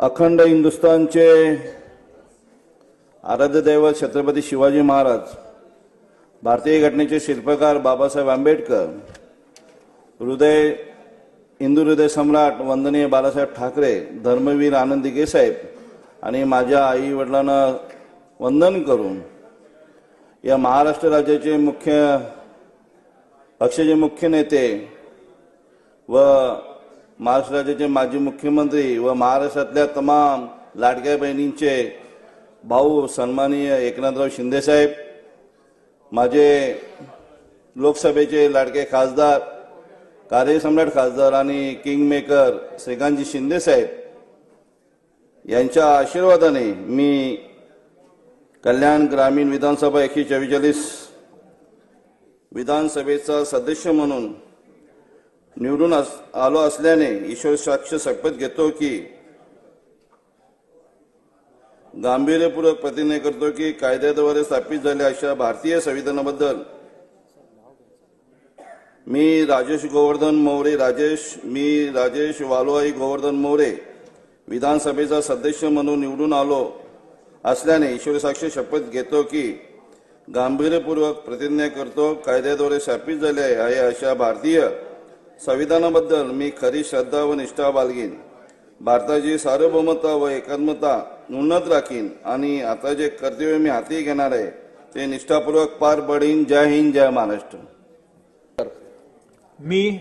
अखंड हिंदुस्थानचे आराध्य दैवत छत्रपती शिवाजी महाराज भारतीय घटनेचे शिल्पकार बाबासाहेब आंबेडकर हृदय हिंदू हृदय सम्राट वंदनीय बाळासाहेब ठाकरे धर्मवीर आनंदी गेसाहेब आणि माझ्या आई वडिलांना वंदन करून या महाराष्ट्र राज्याचे मुख्य पक्षाचे मुख्य नेते व महाराष्ट्र राज्याचे माजी मुख्यमंत्री व महाराष्ट्रातल्या तमाम लाडक्या बहिणींचे भाऊ सन्माननीय एकनाथराव शिंदेसाहेब माझे लोकसभेचे लाडके खासदार कार्यसम्राट खासदार आणि किंगमेकर श्रीकांतजी शिंदेसाहेब यांच्या आशीर्वादाने मी कल्याण ग्रामीण विधानसभा एकशे चव्वेचाळीस विधानसभेचा सदस्य म्हणून निवडून अस- आलो असल्याने ईश्वर साक्ष शपथ घेतो की गांभीर्यपूर्वक प्रतिज्ञा करतो की कायद्याद्वारे स्थापित झाल्या अशा भारतीय संविधानाबद्दल. मी राजेश गोवर्धन मोरे राजेश मी राजेश वालोई गोवर्धन मोरे विधानसभेचा सदस्य म्हणून निवडून आलो असल्याने ईश्वर साक्ष शपथ घेतो की गांभीर्यपूर्वक प्रतिज्ञा करतो कायद्याद्वारे स्थापित झाले आहे अशा भारतीय संविधानाबद्दल मी खरी श्रद्धा व निष्ठा बाळगीन भारताची सार्वभौमता व एकात्मता उन्नत राखीन आणि आता जे कर्तव्य मी हाती घेणार आहे ते निष्ठापूर्वक पार पडीन. जय हिंद जय महाराष्ट्र. मी